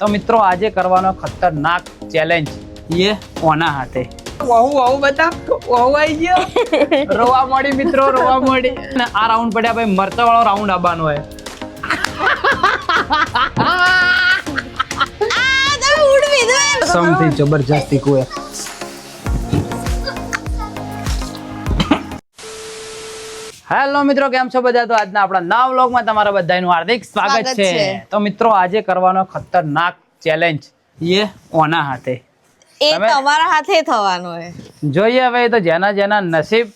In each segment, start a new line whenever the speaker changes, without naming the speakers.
તો મિત્રો આજે કરવાનો ખતરનાક ચેલેન્જ એ કોના હાથે. વહુ વહુ બતા વહુ આવી ગયો? રોવા મળી મિત્રો રોવા મળી. અને આ રાઉન્ડ પડ્યા ભાઈ મરચા વાળો રાઉન્ડ આવવાનો હોય સમથી જબરજસ્તી કુએ હેલો મિત્રો કેમ છો બધા? તો આજના આપણા નવા વ્લોગમાં તમારા બધાનું હાર્દિક સ્વાગત છે. તો મિત્રો આજે કરવાનો ખતરનાક ચેલેન્જ એ ઓના હાથે.
એ તમારા હાથે થવાનો છે
જોઈએ હવે તો જેના જેના નસીબ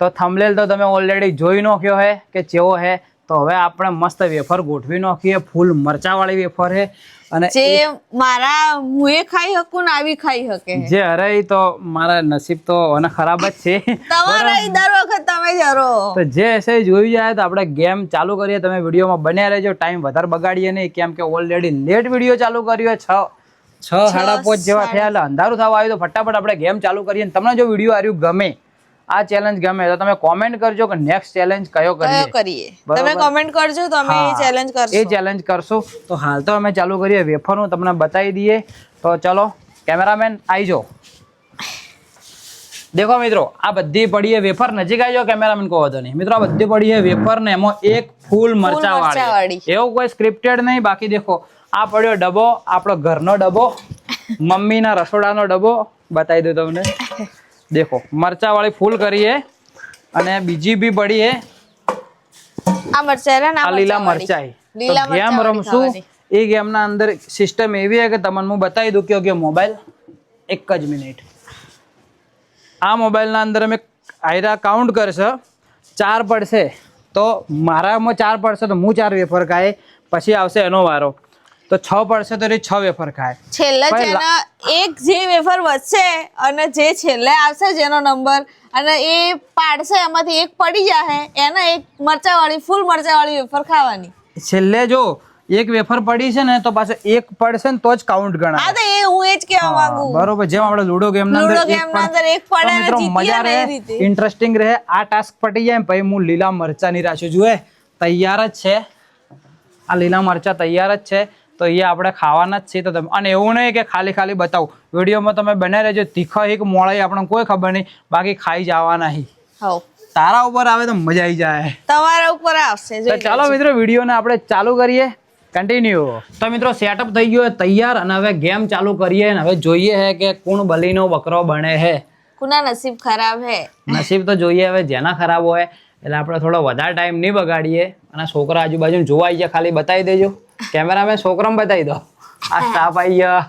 તો થંબલેલ તો તમે ઓલરેડી જોઈ નોખ્યો હે કે ચેવો હે. તો હવે આપણે મસ્ત વેફર ગોઠવી નાખીએ. ફૂલ મરચાવાળી વેફર હે અને
જે મારા મુએ ખાઈ શકું ને આવી ખાઈ હકે
જે અરે તો મારા નસીબ તો અને ખરાબ જ છે.
તમારા દર વખત તમે જરો.
તો જે હશે જોઈ જાય તો આપણે ગેમ ચાલુ કરીએ. તમે વિડીયોમાં બન્યા રહેજો. ટાઈમ વધારે બગાડીએ નહીં. કેમ કે ઓલરેડી લેટ વીડિયો ચાલુ કર્યો છ. છ સાડા પાંચ જેવા થયા એટલે અંધારું થવા આવ્યું. તો ફટાફટ આપણે ગેમ ચાલુ કરીએ તમને જો વીડિયો આવ્યું ગમે આ ચેલેન્જ ગમે તો તમે કોમેન્ટ કરજો કે નેક્સ્ટ ચેલેન્જ કયો કરીએ.
તમે કોમેન્ટ કરજો તો અમે
એ
ચેલેન્જ
એ ચેલેન્જ કરશું. તો હાલ તો અમે ચાલુ કરીએ. વેફરનું તમને બતાવી દઈએ. તો ચલો કેમેરામેન આવી જાઓ દેખો મિત્રો આ બધી પડી છે વેફર નજીક આવી જાઓ કેમેરામેન કહો તો નહીં. મિત્રો આ બધી પડી છે વેફર ને એમાં એક ફૂલ મરચા વાળી એવું કોઈ સ્ક્રિપ્ટેડ નહીં બાકી દેખો આ પડ્યો ડબ્બો આપણો ઘરનો ડબ્બો મમ્મીના રસોડાનો ડબ્બો બતાવી દઉં તમને. દેખો મરચા વાળી ફૂલ કરીએ અને બીજી બી બડી છે
આ મરચાં રે ને
લીલા. મરચાઈ
લીલા
ગેમ રમશું.
એ
એ ગેમના અંદર સિસ્ટમ એવી હે કે તમને હું બતાવી દઉં કે મોબાઈલ એક જ મિનિટ. આ મોબાઈલના અંદર અમે આયરા કાઉન્ટ કરશે. ચાર પડશે. તો મારામાં ચાર પડશે તો હું ચાર વેફર ખાય પછી આવશે એનો વારો. તો છ પડશે તો છ વેફર ખાય.
છેલ્લે જેના એક જે વેફર વધશે અને જે છેલ્લે આવશે જેનો નંબર અને એ પાડશે એમાંથી એક પડી જાય એને એક મરચાવાળી ફૂલ મરચાવાળી વેફર ખાવાની.
છેલ્લે જો એક વેફર પડી છે ને તો પાછો એક પડશે ને તો જ કાઉન્ટ ગણાય.
હા તો એ હું એ જ કહેવા માંગુ.
બરોબર જેમ આપણે લુડો ગેમ ના
લુડો
અંદર
ગેમના અંદર એક પડે ને
મિત્રો મજા
ને
રહે ઇન્ટરેસ્ટિંગ રહે આ ટાસ્ક પટી જાય ભાઈ પછી હું લીલા મરચાની રાશી જુએ. તૈયાર જ છે. આ લીલા મરચા તૈયાર જ છે. તો એ આપણે ખાવાના જ છે તો તમે અને એવું નહીં કે ખાલી ખાલી બતાવું. વિડીયોમાં તમે બને રહેજો. તીખા એક મોળાઈ આપણને કોઈ ખબર નહીં. બાકી ખાઈ જવાના નહીં તારા ઉપર આવે તો મજા આવી જાય.
તમારા ઉપર આવશે.
તો ચાલો મિત્રો વિડીયોને આપણે ચાલુ કરીએ. કન્ટિન્યુ તો મિત્રો સેટઅપ થઈ ગયો તૈયાર. અને હવે ગેમ ચાલુ કરીએ. અને હવે જોઈએ હે કે કોણ બલીનો બકરો બને છે
કુના નસીબ ખરાબ હે?
નસીબ તો જોઈએ હવે જેના ખરાબ હોય. એટલે આપણે થોડો વધારે ટાઈમ નહીં બગાડીએ. અને છોકરા આજુબાજુ જોવાઈ જાય ખાલી બતાવી દેજો. કેમેરામેન છોકરામાં બતાવી દો. આ સ્ટાફ આવી ગયા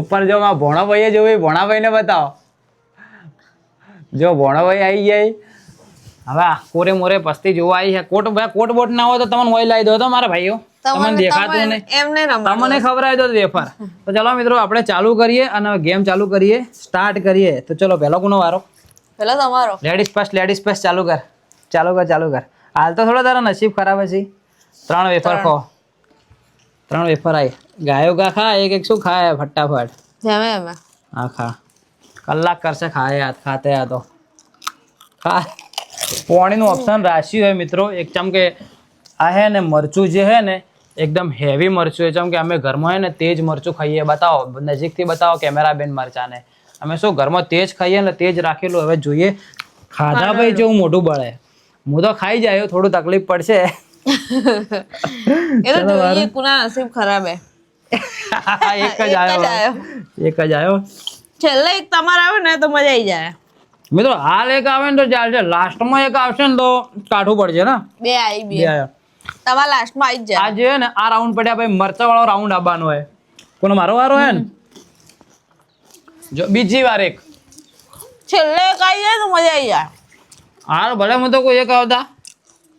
ઉપર જો માં ભોણાભાઈએ જોયું ભોણાભાઈને બતાવો. જો ભોણાભાઈ આવી ગયા હવે કોરે મોરે પસ્તી જોવા આવી છે. કોટ ભાઈ કોટ બોટ ના હોય તો તમને હોય લાવી દો તો મારા ભાઈઓ. તમને દેખાતું નહીં. તમને ખબર દો વેફર. તો ચલો મિત્રો આપણે ચાલુ કરીએ અને ગેમ ચાલુ કરીએ. સ્ટાર્ટ કરીએ. તો ચલો પહેલો કોનો વારો?
પહેલો તમારો.
લેડીઝ ફર્સ્ટ લેડીઝ ફર્સ્ટ ચાલુ કર. ચાલુ કર ચાલુ કર. હાલ તો થોડો તારા નસીબ ખરાબ હશે. ત્રણ વેફર ખો. ત્રણ વેફર આય. ગાયો ગા ખા એક એક શું ખાય ફટાફટ.
જમે એમાં.
હા ખા. કલાક કરશે ખાય યાદ ખાતે આ તો. ખા. પોણીનું ઓપ્શન રાખ્યું હે મિત્રો એક ચમકે આ હે ને મરચું જે હે ને એકદમ હેવી મરચું હોય. ચમ કે અમે ઘરમાં હે ને તેજ મરચું ખાઈએ. બતાવો નજીકથી બતાવો કેમેરા બેન મરચાને. અમે શું ઘરમાં તેજ ખાઈએ ને તેજ રાખેલું હવે જોઈએ. ખાધા ભાઈ જેવું મોઢું બળે. હું તો ખાઈ જાય થોડું તકલીફ પડશે.
એ તો જોઈએ કુના નસીબ ખરાબ. હે
એક જ આવ્યો. એક જ આવ્યો
છેલ્લે એક તમારે આવે ને તો મજા આવી જાય.
મિત્રો હાલ એક આવે ને તો ચાલશે. લાસ્ટમાં એક આવશે ને તો કાઢવું પડશે ને?
બે આવી
બે.
આયો.
આવ્યા
તમારા લાસ્ટમાં આવી જ જાય.
આ જે ને આ રાઉન્ડ પડ્યા ભાઈ મરચા વાળો રાઉન્ડ આવવાનો હોય. કોનો મારો વારો હે ને? જો બીજી વાર એક.
છેલ્લે એક આવી જાય તો મજા આવી જાય.
હાલ ભલે હું તો કોઈ એક આવતા.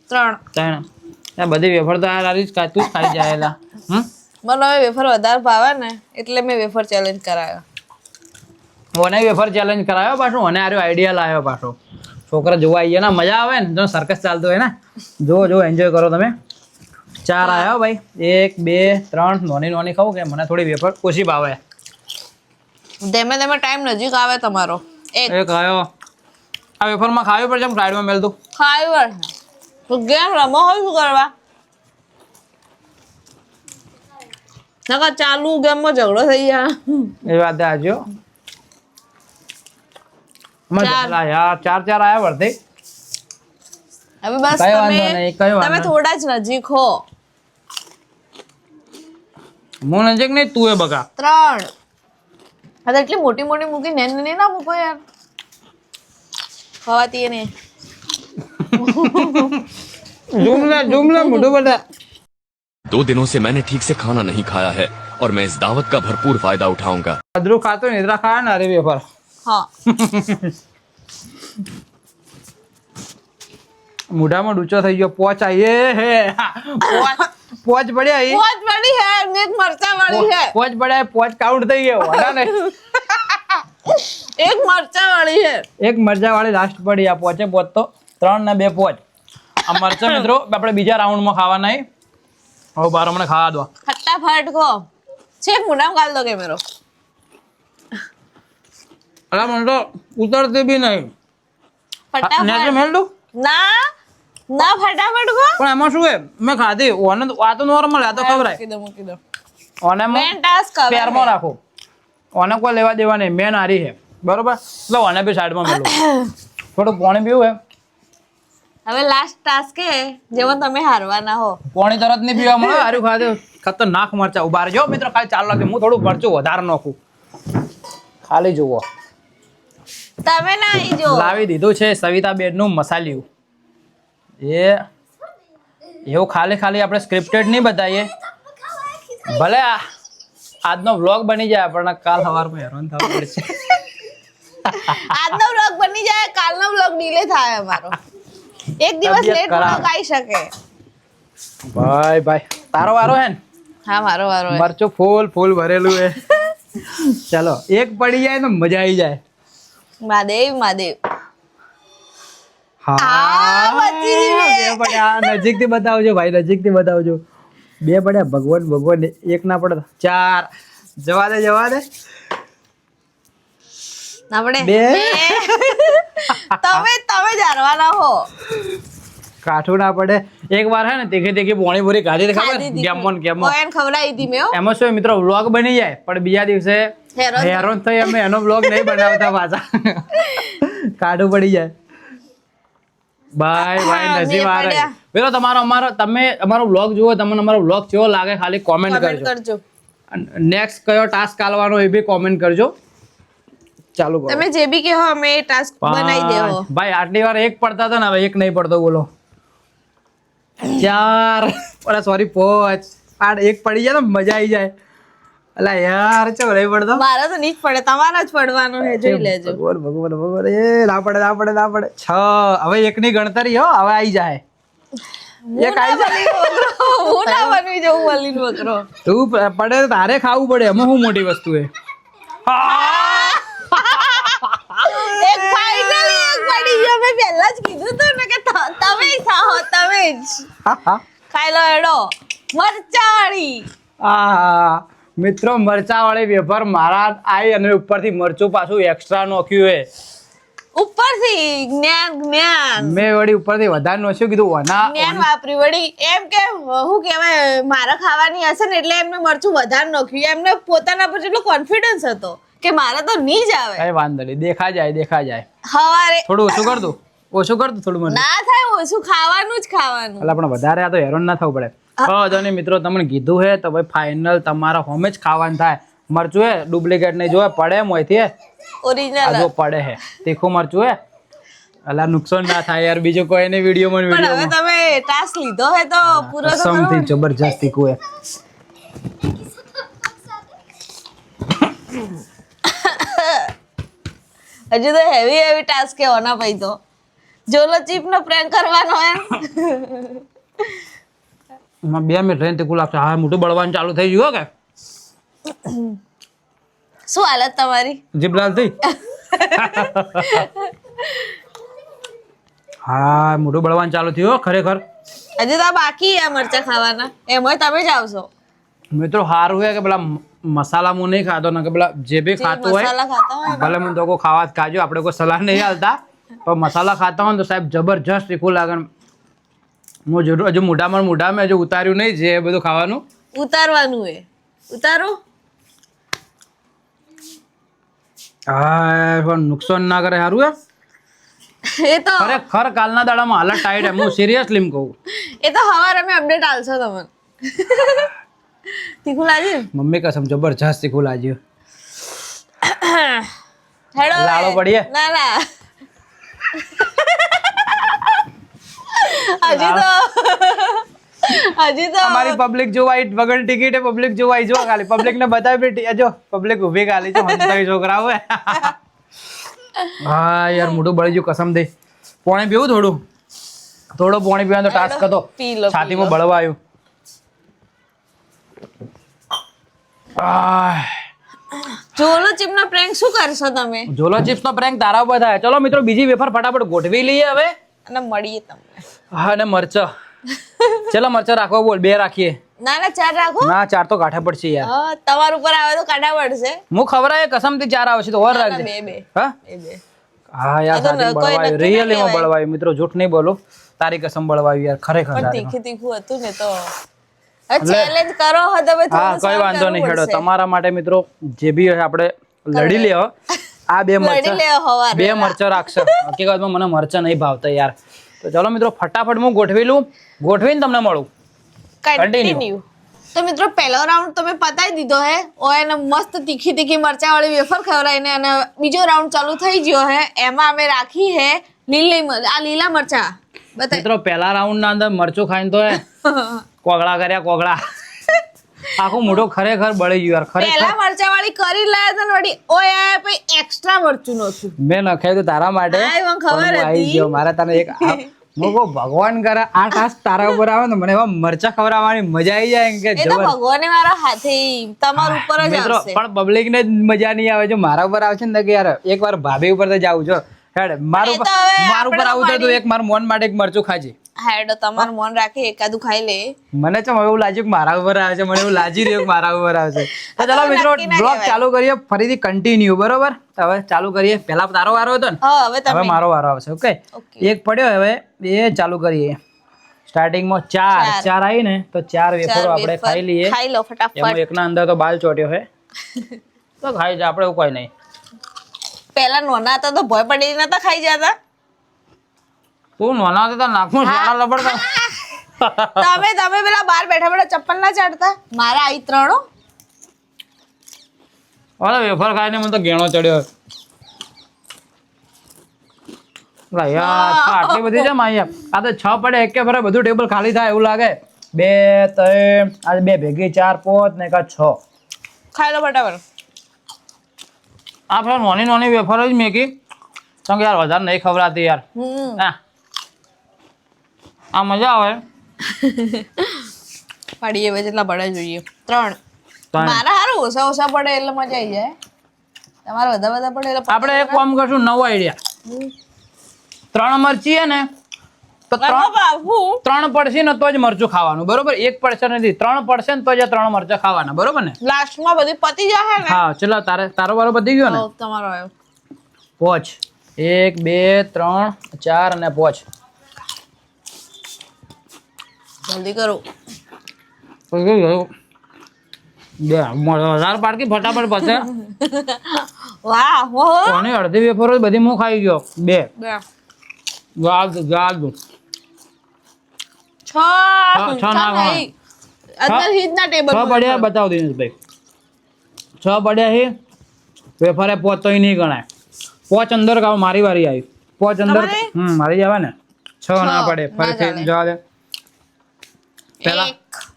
ત્રણ.
ત્રણ. આ બધી વેફર તો આ રારી જ તું જ ખાઈ જાયેલા. હમ?
મને હવે વેફર વધારે ભાવે ને એટલે મેં વેફર ચેલેન્જ કરાયો.
મને વેફર ચેલેન્જ કરાયો પાછો મને આર્યો આઈડિયા લાવ્યો પાછો. છોકરા જોવા આવીએ ને મજા આવે ને જો સર્કસ ચાલતો હોય ને. જો જો એન્જોય કરો તમે. ચાર આવ્યો ભાઈ. એક બે ત્રણ નોની નોની ખાવું કે મને થોડી વેફર ઓછી ભાવે.
ધીમે ધીમે ટાઈમ નજીક આવે તમારો. એક.
આવ્યો આ વેફરમાં ખાવી પડશે સાઈડમાં મેલ દઉં
ખાઈ તો ગેમ રમો હોય શું કરવા નકર ચાલુ ગેમમાં ઝઘડો થઈ જાય
એ વાત આજો યાર ચાર ચાર આયા વર્તે
હવે બસ તમે થોડા જ નજીક હો
હું નજીક નહીં તું એ બગા
ત્રણ આ એટલી મોટી મોટી મૂકી નેન નેની ના મૂકો યાર ખવાતી ને
જુમલા જુમલા મોઢું બધા
दो दिनों से मैंने ठीक से खाना नहीं खाया है और मैं इस दावत का भरपूर फायदा उठाऊंगा
અદરું ખાતો ને ઇતરા ખાયા ને અરે વેફર
હા
મોઢામાં ડૂચો થઈ ગયો પોચ આઈએ હે પોચ પોચ પડ્યા એ
પોચ પડી હે ને એક મરચા વાળી હે
પોચ પડ્યા પોચ કાઉન્ટ થઈ ગયો વાડા ને
એક મરચા વાળી હે
એક મરચા વાળી લાસ્ટ પડી આ પોચે પોચ તો ત્રણ ને બે પોચ. આ મરચા મિત્રો આપણે બીજા રાઉન્ડમાં ખાવાના હે. હવે બાર હમણાં ખાવા દો.
ફટાફટ ખો. છે મોઢામાં ગાલ દો કેમેરો
અલા મને તો ઉતરતી બી નહીં.
ફટાફટ
મેલ દઉં
ના ના ફટાફટ ખો.
પણ એમાં શું હે મેં ખાધી. ઓને આ તો નોર્મલ આ તો ખબરાય
મૂકી દો મૂકી દો.
ઓને
મેન ટાસ્ક હવે
પેરમાં રાખો. ઓને કોઈ લેવા દેવા નહીં. મેન હારી છે. બરોબર? લો ઓને બી સાઈડમાં મેલો. થોડું પાણી પીવું હે
હવે લાસ્ટ ટાસ્ક હે જેમાં તમે હારવાના હો.
કોણી તરત નહીં પીવા મળે હારું ખાધે ખતરનાક મરચા ઊભા રહેજો. મિત્રો ખાલી ચાર લાગે હું થોડું મરચું વધારે નાખું. ખાલી જુઓ.
તમે ના આવી જો
લાવી દીધું છે સવિતા બેડનું મસાલિયું. એ એવું ખાલી ખાલી આપણે સ્ક્રિપ્ટેડ નહીં બતાવીએ. ભલે આ આજનો વ્લોગ બની જાય પણ કાલ સવારમાં હેરાન થવું પડશે.
આજનો વ્લોગ બની જાય કાલનો વ્લોગ ડીલે થાય અમારો. એક દિવસ લેટ
ખરાબ.
ગાઈ શકે.
ભાઈ ભાઈ તારો વારો હે ને?
હા મારો વારો હે.
મરચું ફૂલ ફૂલ ભરેલું હે. ચલો એક પડી જાય તો મજા આવી જાય.
મહાદેવ મહાદેવ. બે
પડ્યા. બતાવજો ભાઈ નજીકથી બતાવજો. બે પડ્યા ભગવાન ભગવાન એક ના પડે ચાર. જવા દે જવા દે.
આપણે
બે.
તમે તમે જાણવાના હો.
કાઠું ના પડે. એક વાર હે ને તીખી તીખી પોણી પૂરી ખાધી હતી ખબર. ગેમોન ગેમોન
ઓયન ખવડાવી હતી મેં
એમાં શું મિત્રો વ્લોગ બની જાય પણ બીજા દિવસે
હેરાન
થઈ અમે એનો વ્લોગ નહીં બનાવતા પાછા. કાઢું પડી જાય. બાય બાય
હા,
નસીબ આ
રહી.
પેલો તમારો અમારો તમે અમારો વ્લોગ જુઓ તમને અમારો વ્લોગ કેવો લાગે ખાલી કોમેન્ટ કરજો.
કરજો.
નેક્સ્ટ કયો ટાસ્ક આલવાનો એ બી કોમેન્ટ કરજો. ચાલુ કરો.
તમે જે બી કહો અમે ટાસ્ક બનાવી દેવો.
ભાઈ આટલી વાર એક પડતા હતા ને હવે એક નહીં પડતો બોલો. ચાર. અરે સોરી પોચ. આઠ એક પડી જાય ને મજા આવી જાય. અલા યાર ચો રહી પડતો?
મારા તો નીચ પડે તમારા જ પડવાનો છે જોઈ લેજો.
ભગવાન ભગવાન ભગવાન. એ ના પડે ના પડે ના પડે. છ. હવે એકની ગણતરી હો હવે આવી જાય. એક આવી જાય.
હું ના બનવી જવું વલીન બકરો
તું પડે તારે ખાવું પડે. એમાં શું મોટી વસ્તુ એ
એક ફાઇનલી એક પડી ગયો. મેં પહેલા જ કીધું તું ને કે તમે ખાઓ તમે જ. ખાઈ લો એડો. મરચાવાળી.
આ મિત્રો મરચા વાળી વેફર મારા આઈ અને ઉપરથી મરચું પાછું એક્સ્ટ્રા નોખ્યું હે.
ઉપરથી? જ્ઞાન જ્ઞાન
મેં વળી ઉપરથી વધારે નોખ્યું કીધું વના
જ્ઞાન વાપરી. વળી એમ કે હું કહેવાય મારે ખાવાની હશે ને એટલે એમને મરચું વધારે નોખ્યું. એમને પોતાના પર જેટલો કોન્ફિડન્સ હતો. કે મારે તો નહીં જ આવે.
કઈ વાંધો નહીં. દેખા જાય દેખા જાય
હવારે
થોડું ઓછું કર દઉં ઓછું કર દઉં થોડું મને.
ના થાય ઓછું ખાવાનું જ ખાવાનું.
એટલે પણ વધારે આ તો હેરાન ના થવું પડે. હા. તો મિત્રો તમને કીધું હે તો ભાઈ ફાઇનલ તમારા હોમે જ ખાવાનું થાય. મરચું હે ડુપ્લિકેટ નહીં જોવે પડે એમ હોયથી હે.
ઓરિજિનલ
જો પડે હે. તીખું મરચું હે. અલા નુકસાન ના થાય યાર બીજું કોઈ નહીં વિડીયોમાં
પણ હવે તમે ટાસ્ક લીધો હે તો પૂરો તો
સમથી
ને.
જબરજસ્ત તીખું હે.
હજુ તો હેવી હેવી ટાસ્ક કે ઓના ભાઈ તો. જોલો ચીપ નો પ્રેન્ક કરવાનો
એમ. માં બે મિનિટ રહીને કુલ લાગશે હા મોટું બળવાનું ચાલુ થઈ ગયું કે?
શું હાલત તમારી?
જીબલાલ થઈ હા મોટું બળવાનું ચાલુ થયું ખરેખર.
હજી તો બાકી આ મરચા ખાવાના. એમાંય તમે જ આવશો.
મિત્રો સારું છે કે પેલા મસાલા હું નહીં ખાતો ને કે પેલા જે બી ખાતું હોય ભલે મને તો ખાવા ખાજો આપણે કોઈ સલાહ નહીં હાલતા પણ મસાલા ખાતા હોય તો સાહેબ જબરજસ્ત તીખું લાગે હું જરૂર હજુ મોઢામાં મોઢામાં હજુ ઉતાર્યું નહીં જે બધું ખાવાનું
ઉતારવાનું એ ઉતારો
હા પણ નુકસાન ના કરે સારું હે
એ તો
ખરેખર કાલના દાડામાં હાલત ટાઈટ એમ હું સિરિયસલી કહું
એ તો હવારે અમે અપડેટ આલશો તમને તીખું લાગ્યું
મમ્મી કસમ જબરજસ્ત તીખું લાગ્યું
હેડો
લાડો પડીએ?
ના ના હજી તો હજી તો
અમારી પબ્લિક જોવાય વગર ટિકિટે પબ્લિક જોવાય જો ખાલી પબ્લિક ને બતાવી બેટી જો પબ્લિક ઊભી ખાલી છે હંતાઈ છોકરાઓ હે. યાર મોઢું બળી ગયું કસમ દે પાણી પીવું થોડું થોડો પોણી પીવાનો ટાસ્ક હતો। છાતીમાં બળવા આવ્યું
જોલો ચીપનો પ્રેન્ક શું કરશો તમે?
જોલો ચિપ્સ નો પ્રેન્ક તારા ઉપર થાય ચલો મિત્રો બીજી વેફર ફટાફટ ગોઠવી લઈએ હવે.
અને મળીએ તમને.
હા અને મરચા. ચલો મરચા રાખવા બોલ બે રાખીએ.
ના ના ચાર રાખો.
ના ચાર તો કાઠા પડશે યાર.
તમાર ઉપર આવે તો કાઢા પડશે.
હું કસમ કસમથી ચાર આવશે તો ઓર રાખજે.
બે બે.
હા?
બે બે.
હા યાર સાચી બળવાયું રિયલી માં. બળવાયું મિત્રો જૂઠ નહીં બોલો. તારી કસમ બળવાયું યાર ખરેખર
તીખું તીખું હતું ને તો ચેલેન્જ કરો હો તમે
હા કોઈ વાંધો નહીં હેડો. તમારા માટે મિત્રો જે બી હોય આપણે લડી લેવો આ બે મરચા. બે મરચા રાખશે. હકીકતમાં મને મરચા નહીં ભાવતા યાર. તો ચલો મિત્રો ફટાફટ હું ગોઠવી લઉં. ગોઠવીને તમને મળું.
કન્ટિન્યુ તો મિત્રો પહેલો રાઉન્ડ તમે પતાવી દીધો હે. ઓ એને મસ્ત તીખી તીખી મરચાવાળી વેફર ખવડાવીને અને બીજો રાઉન્ડ ચાલુ થઈ ગયો હે. એમાં અમે રાખી હે લીલી આ લીલા મરચા.
મિત્રો પહેલા રાઉન્ડ ના અંદર મરચું ખાઈને તો હે. કોગળા કર્યા કોગળા. આખું મોઢો ખરેખર બળી ગયું યાર ખરેખર.
પહેલા મરચા વાળી કરી લાયા હતા ને વળી ઓય આ પછી એક્સ્ટ્રા મરચું નહોતું.
મેં નખાયું તો તારા માટે
હા, મને ખબર હતી.
ગયો. મારે તને એક મોગો ભગવાન કરે આ ખાસ તારા ઉપર આવે ને મને એવા મરચા ખવડાવવાની મજા આવી જાય કે
એ તો ભગવાને મારા હાથે તમારા ઉપર જ આવશે.
પણ પબ્લિક ને જ મજા નહીં આવે. જો મારા ઉપર આવશે ને કે યાર એક વાર ભાભી ઉપર તો જાવ છો. હેડ મારું મારું ઉપર આવું તો એક મારું મોન માટે એક મરચું ખાજે.
હેડો તમારું મન રાખે એકાદું ખાઈ લે.
મને ચમ એવું લાગ્યું કે મારા ઉપર આવે છે મને એવું લાગી રહ્યું કે મારા ઉપર આવશે તો ચાલો મિત્રો બ્લોગ ચાલુ કરીએ ફરીથી કન્ટિન્યુ બરોબર? હવે ચાલુ કરીએ. પહેલા તારો વારો હતો ને?
હવે
હવે મારો વારો આવશે ઓકે. એક પડ્યો હવે એ ચાલુ કરીએ. સ્ટાર્ટિંગમાં ચાર.
ચાર.
આવી ને તો ચાર વેફરો આપણે ખાઈ લઈએ.
ખાઈ લો ફટાફટ.
એમાં એકના અંદર તો બાલ ચોટ્યો હે. તો ખાઈ જાય આપણે એવું કોઈ નહીં.
પેલા નોના હતા તો ભય પડી નતા ખાઈ જતા.
તું નાના હતા નાખું શાળા લબડતા.
તમે તમે પેલા બહાર બેઠા બેઠા ચપ્પલ ના ચાડતા? મારા આઈ ત્રણો.
અરે વેફર ખાઈને મને તો ગેણો ચડ્યો. આટલી બધી છે માયા આ તો છ પડે એક ફરે બધું ટેબલ ખાલી થાય એવું લાગે. બે ત્રણ આ બે ભેગી ચાર પાંચ ને કા છ.
ખાઈ લો ફટાફટ.
આ ફરે નોની નોની વેફર જ મેકી કારણ કે યાર વધારે નહીં ખવડાતી યાર. હા. આ મજા આવે.
પાડીએ હવે જેટલા પડે જોઈએ. ત્રણ. મારા હારું ઓછા ઓછા પડે એટલે મજા આવી જાય. તમારે બધા બધા પડે એટલે
આપણે એક કામ કરશું નવો આઈડિયા ત્રણ મરચી ને તો ત્રણ
ત્રણ
પડશે ને તો જ મરચું ખાવાનું બરોબર? એક પડશે નથી ત્રણ પડશે ને તો જ ત્રણ મરચા ખાવાના બરોબર ને?
લાસ્ટમાં બધી પતી જશે ને?
હા ચલો તારે તારો વારો પતી ગયો ને?
તમારો આવ્યો.
પોચ. એક બે ત્રણ ચાર અને પોચ.
જલ્દી કરો.
બે હજાર પાડકી ફટાફટ પતે
વાહ હો
કોની અડધી વેફરો બધી હું ખાઈ ગયો. બે.
બે.
ગાલ ગાલ
છ
છ ના
અંદર હિતના ટેબલ
છ પડ્યા બતાવો દિનેશભાઈ છ પડ્યા છે વેફરે પોચ તો નહીં ગણાય. પોચ અંદર કાવ મારી વારી આવી. પોચ અંદર હમ મારી જવા ને છ. ના પડે ફરીથી જવા દે. પેલા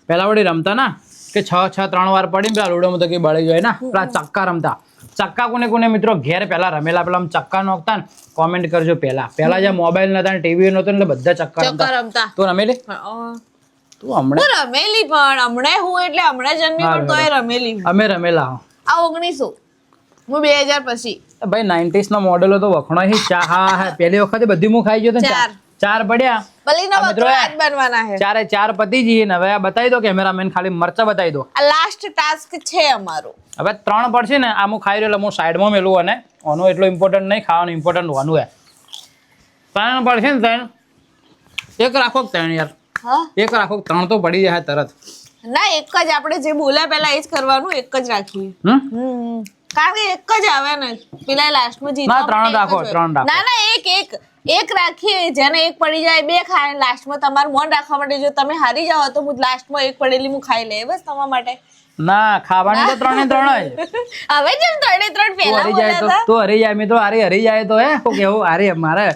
પેલા વળી રમતા ના? કે છ છ ત્રણ વાર પડી પેલા લુડોમાં તો કઈ બળી જાય ના? પેલા ચક્કા રમતા. ચક્કા કોને કોને મિત્રો ઘેર પેલા રમેલા પેલા ચક્કા નોખતા ને કોમેન્ટ કરજો પેલા. પેલા જે મોબાઈલ નતા ને ટીવી નતો એટલે બધા ચક્કા રમતા. તું રમેલી? તું હમણાં?
રમેલી પણ હમણે હું એટલે હમણે જન્મી પણ તોય રમેલી
અમે રમેલા.
આ ઓગણીસો. હું બે હજાર પછી.
ભાઈ નાઇન્ટીસ નો મોડેલો તો વખણો હી ચા હા હા પહેલી વખતે બધી હું ખાઈ ગયો તો.
ચાર.
ચાર પડ્યા.
બલીનો
મિત્રો
આજ બનવાના છે.
ચારે ચાર પતિ જઈએ ને હવે આ બતાવી દો કેમેરામેન ખાલી મરચા બતાવી દો.
આ લાસ્ટ ટાસ્ક છે અમારો.
હવે ત્રણ પડશે ને આ હું ખાઈ રહ્યો એટલે હું સાઈડમાં મેલું અને ઓનો એટલો ઇમ્પોર્ટન્ટ નહીં ખાવાનું ઇમ્પોર્ટન્ટ હોવાનું હે. ત્રણ પડશે ને ત્રણ. એક રાખો ત્રણ યાર.
હા?
એક રાખો ત્રણ તો પડી જાય તરત.
ના એક જ આપણે જે બોલ્યા પહેલા એ જ કરવાનું એક જ રાખીએ. કારણ કે એક જ આવે ને પેલા લાસ્ટમાં જીતવા
ત્રણ
જ
રાખો, ત્રણ રાખો.
ના ના એક એક. એક રાખીએ જેને એક પડી જાય બે ખાય લાસ્ટમાં તમારું મન રાખવા માટે જો તમે હારી જાઓ તો હું લાસ્ટમાં એક પડેલી હું ખાઈ લે બસ તમારા માટે.
ના ખાવાની તો ત્રણે ત્રણ જ.
હવે જેમ ત્રણે ત્રણ
તું
પહેલા
હરી જાય તો તું હરી જાય મિત્રો હારી હરી જાય તો હે શું કેવું હારી મારે.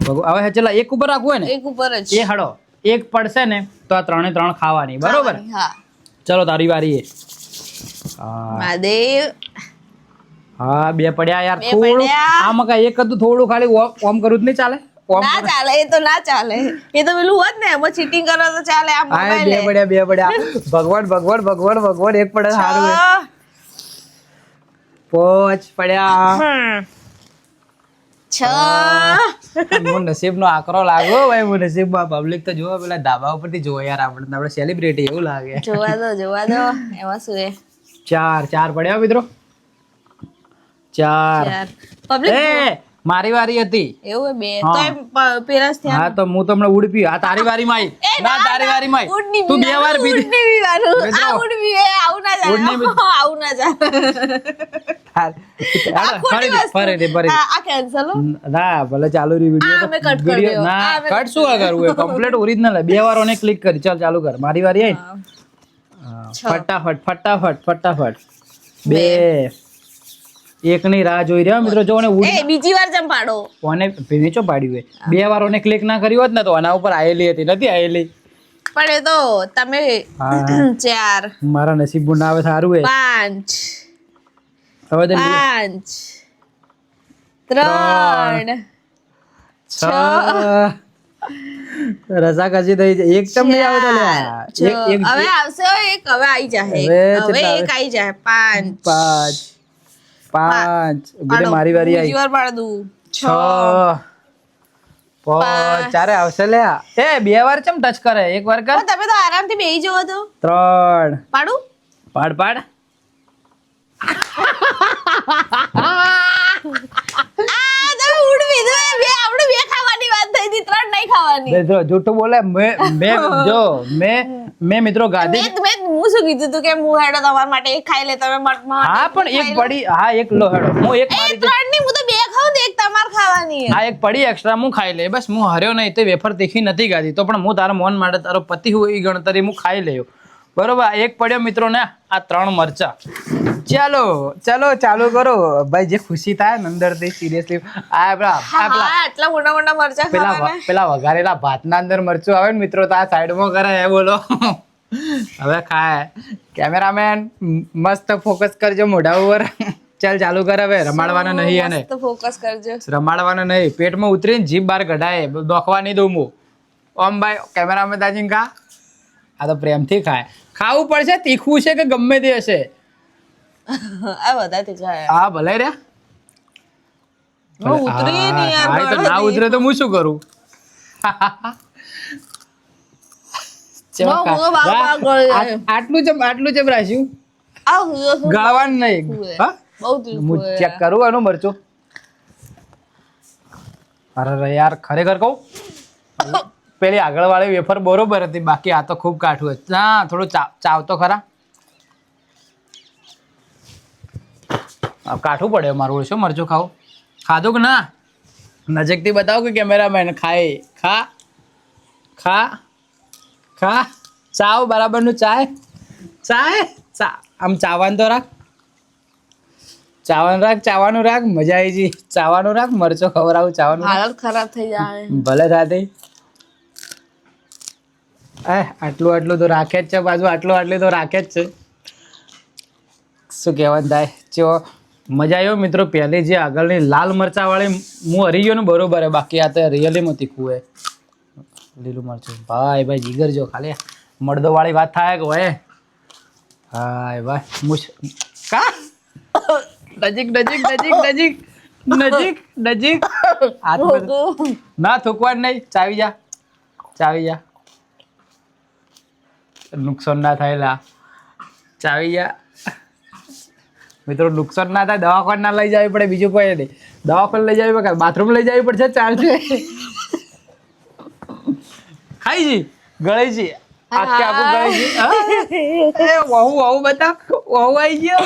હવે ચલા એક ઉપર રાખવું હોય ને?
એક ઉપર જ.
એ હડો એક પડશે ને તો આ ત્રણે ત્રણ ખાવાની બરોબર?
હા.
ચલો તારી વારી એ.
મહાદેવ.
હા બે પડ્યા યાર
બે
થોડું
પડ્યા.
આમાં કઈ એક હતું થોડું ખાલી ઓમ- ઓમ કરું જ નહીં ચાલે. ઓમ
ના ચાલે એ તો ના ચાલે. એ તો પેલું હોત ને એમાં ચીટિંગ કરો તો ચાલે આ
હા બે પડ્યા બે પડ્યા. ભગવાન ભગવાન ભગવાન ભગવાન એક પડે સારું હે. પોચ પડ્યા.
છ.
હું નસીબનો આકરો લાગો ભાઈ હું નસીબમાં પબ્લિક તો જોવા પેલા ધાબા ઉપરથી જોવો યાર આપણે આપણે સેલિબ્રિટી એવું લાગે.
જોવા દો જોવા દો એમાં શું
ચાર ચાર પડ્યા મિત્રો. ચાર.
પબ્લિક
મારી વારી હતી.
એવું બે. તો
હા તો હું તમને ઉડ પી આ તારી વારી માં આવી ના તારી વારી માં તું બે વારની
આ આવું ના
ની
આવું ના. આ-
ના ભલે ચાલુ રહી વીડિયો કટ શું કરવું એ કમ્પ્લીટ ઓરિજિનલ બે વાર ઓને ક્લિક કરી. ચાલ ચાલુ કર. મારી વારી આવી. ફટાફટ ફટાફટ ફટાફટ. બે. એકની રાહ જોઈ રહ્યા. મિત્રો જો ને ઉડ
એ બીજી વાર જેમ પાડો.
કોને નીચો પાડ્યું હોય? બે વાર ઓને ક્લિક ના કરી હોત ને તો આના ઉપર આયેલી હતી નથી આયેલી.
પણ એ તો તમે ચાર
મારા નસીબ ના આવે સારું હે
પાંચ
હવે તો
પાંચ ત્રણ
છ. રસા કસી થઈ એક ચમ નહીં આવે તો
હવે આવશે એક હવે આવી જાય
હવે
એક આવી? જાય પાંચ
પાંચ. પાંચ. બીજે મારી વારી આવી
વાર પાડ. દઉં
છ. ચારે આવશે લે એ બે વાર ચમ ટચ કરે? એક વાર કર.
તમે તો આરામથી બેહી જવો તો.
ત્રણ.
પાડું?
પાડ પાડ
આ તમે ઉડ પીધું એ બે આપણે બે ખાવાની વાત થઈ હતી ત્રણ નહીં ખાવાની
બે જો જૂઠું બોલે મેં મેં જો મેં મેં મિત્રો ગાદી
મેં મેં હું શું કીધું તું કે હું હેડો તમારા માટે એક ખાઈ લે તમે
હા પણ એક પડી હા એક લો હેડો હું એક મારી
ત્રણની હું તો બે ખાઉં ને એક તમારે ખાવાની
હા એક પડી એક્સ્ટ્રા હું ખાઈ લે બસ હું હર્યો નહીં તે વેફર તીખી નથી ગાધી તો પણ હું તારા મોન માટે તારો પતિ હોય એ ગણતરી હું ખાઈ લેયો. બરોબર એક પડ્યો મિત્રો ને આ ત્રણ મરચા. ચાલો ચાલો ચાલુ કરો. ભાઈ જે ખુશી થાય ને અંદરથી સિરિયસલી આ
આપડા આટલા મોટા મોટા મરચા
પેલા પેલા વઘારેલા ભાત ના અંદર મરચું આવે ને મિત્રો તો આ સાઈડમાં કરે એ બોલો. હવે ખાય. કેમેરામેન મસ્ત ફોકસ કરજો મોઢા ઉપર. ચાલ ચાલુ કર હવે. રમાડવાના નહીં
અને. ફોકસ કરજો.
રમાડવાનો નહીં. પેટમાં ઉતરીને જીભ બહાર કઢાય. દોખવા નહીં દઉં હું. ઓમ ભાઈ કેમેરામેન દાજીને ખા. આ તો પ્રેમથી ખાય. ખાવું પડશે તીખું છે કે ગમે તે હશે?
આ બધા ખાય
હા ભલે રે.
ઉતરી નહીં યાર
તો ના ઉતરે હું શું કરું? આટલું ચમ આટલું ચમ રાખ્યું? ગળવાનું નહીં.
તીખું તીખું
હું ચેક કરું એનું મરચું. અરે યાર ખરેખર કહું? પેલી આગળ વાળી વેફર બરોબર હતી બાકી આ તો ખૂબ કાઠું હતું. ના થોડું ચાવ તો ખરા. કાઠું પડે મારું શું મરચું ખાવું ખાધું કે ના? નજીકથી બતાવો કે કેમેરામેન ખાય. ખા ખા ખા. ચાવ બરાબરનું ચાય? ચાય? ચા આમ ચાવાનું તો રાખ. ચાવાનું રાખ ચાવાનું રાખ મજા આવી જી. ચાવાનું રાખ મરચો ખવડાવું ચાવાનું
હાલત ખરાબ થઈ જાય.
ભલે થાતી એ આટલું આટલું તો રાખે જ છે બાજુ આટલું આટલું તો રાખે જ છે. શું કહેવાનું થાય ચો મજા આવ્યો મિત્રો પહેલી જે આગળની લાલ મરચાવાળી હું હરી ગયો ને બરોબર હે બાકી આ તો રિયલીમાં તીખું હે લીલું મરચું. ભાઈ ભાઈ જીગર જો ખાલી મળદો વાળી વાત થાય કે હોય? હાય ભાઈ મુશ કા? નજીક નજીક નજીક નજીક નજીક નજીક. ના થૂકવાનું નહીં ચાવી જા ચાવી જા. નુકસાન ના થાય લા. ચાવી જા. મિત્રો નુકસાન ના થાય દવાખાન ના લઈ જવી પડે બીજું કોઈ નહીં. દવાખાન લઈ જવી પડે બાથરૂમ લઈ જવી પડશે ચાલશે ખાઈ જી ગળી જી. આખે આખું ગળી ગયું. એ વહુ વહુ બતા વહુ આવી ગયો.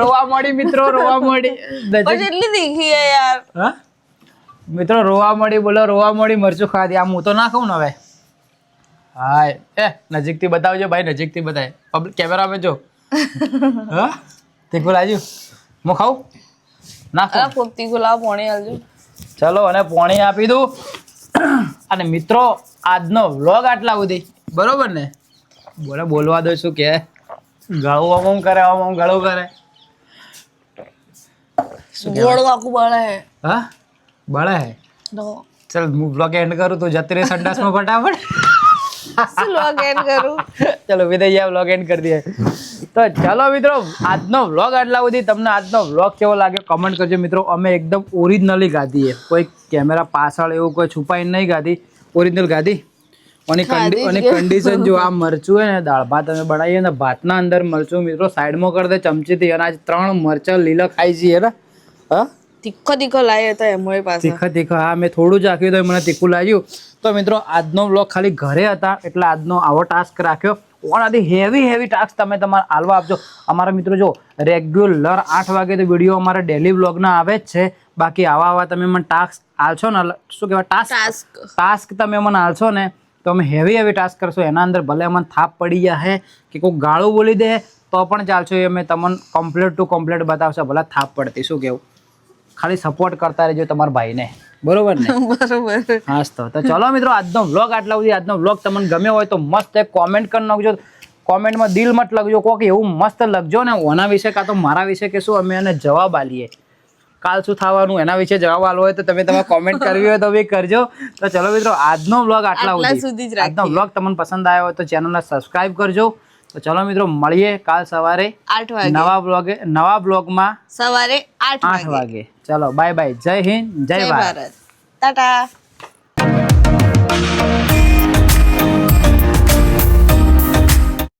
રોવા મળી મિત્રો રોવા મળી.
એટલી તીખી યાર?
હા? મિત્રો રોવા મળી બોલો રોવા મળી મરચું ખાધી. આમ હું તો ના ખાઉં ને હવે. હાય એ નજીકથી બતાવજો ભાઈ નજીકથી બતાય. પબ્લિક કેમેરામાં જો. હા? તીખું લાગ્યું હું ખાઉં? ના ખાઉં
ખૂબ તીખું લાવ પોણી આલજો.
ચલો અને પોણી આપી દઉં. અને મિત્રો આજનો વ્લોગ આટલા સુધી. બરોબર ને? બોલે બોલવા દો શું કે. ગળું આમ આમ કરે આમ આમ ગળું કરે.
ગોળ આખું બળે. હે?
હા બળે? હે ચલ હું બ્લોગ એન્ડ કરું તું. જતી રહી સંડાસમાં ફટાફટ.
લોગ એન્ડ કરું?
ચલો વિદય વ્લોગ એન્ડ કરી દઈએ. તો ચાલો મિત્રો આજનો વ્લોગ આટલા સુધી. તમને આજનો વ્લોગ કેવો લાગ્યો? કમેન્ટ કરજો. મિત્રો અમે એકદમ ઓરિજિનલી ગાધી છે કોઈ કેમેરા પાછળ એવું કોઈ છુપાઈને નહીં ગાધી. ઓરિજિનલ ગાધી. અને અને કન્ડિશન જો આ મરચું હોય ને દાળ ભાત અમે બનાવીએ ને ભાતના અંદર મરચું મિત્રો સાઈડમાં કરી દે ચમચીથી. અને આજ ત્રણ મરચાં લીલા ખાઈ છીએ ને. હા?
તીખો તીખો લાવ્યો હતો એમોય પાસે
તીખા તીખા હા મેં થોડું જ રાખ્યું તો મને તીખું લાગ્યું. તો મિત્રો આજનો વ્લોગ ખાલી ઘરે હતા એટલે આજનો આવો ટાસ્ક રાખ્યો. ઓનાથી હેવી હેવી ટાસ્ક તમે તમારા હાલવા આપજો. અમારા મિત્રો જો રેગ્યુલર આઠ વાગે તો વીડિયો અમારા ડેલી વ્લોગના આવે જ છે. બાકી આવા આવા તમે મને ટાસ્ક આલશો ને શું કહેવાય ટાસ્ક
ટાસ્ક
તમે મને આલશો ને તો અમે હેવી હેવી ટાસ્ક કરશો. એના અંદર ભલે અમને થાપ પડી જશે કે કોઈ ગાળું બોલી દે તો પણ ચાલશો. એ અમે તમને કમ્પ્લેટ ટુ કમ્પ્લેટ બતાવશો. ભલે થાપ પડતી શું કેવું ખાલી સપોર્ટ કરતા રહેજો તમારા ભાઈને. બરોબર ને?
બરોબર.
હા તો. તો ચલો મિત્રો આજનો વ્લોગ આટલા સુધી. આજનો વ્લોગ તમને ગમ્યો હોય તો મસ્ત એક કોમેન્ટ કરી નાખજો. કોમેન્ટમાં દિલ મત લખજો કોક એવું મસ્ત લખજો ને ઓના વિશે કાં તો મારા વિશે કે શું અમે એને જવાબ આલીએ કાલ શું થવાનું એના વિશે જવાબ આલો હોય તો તમે તમારે કોમેન્ટ કરવી હોય તો બી કરજો. તો ચલો મિત્રો આજનો વ્લોગ આટલા સુધી. આજનો વ્લોગ તમને પસંદ આવ્યો હોય તો ચેનલને સબસ્ક્રાઇબ કરજો. તો ચલો મિત્રો મળીએ કાલ સવારે
આઠ વાગે.
નવા બ્લોગે નવા બ્લોગમાં
સવારે આઠ વાગે.
ચલો બાય બાય જય હિન્દ જય
ભારત. ટાટા.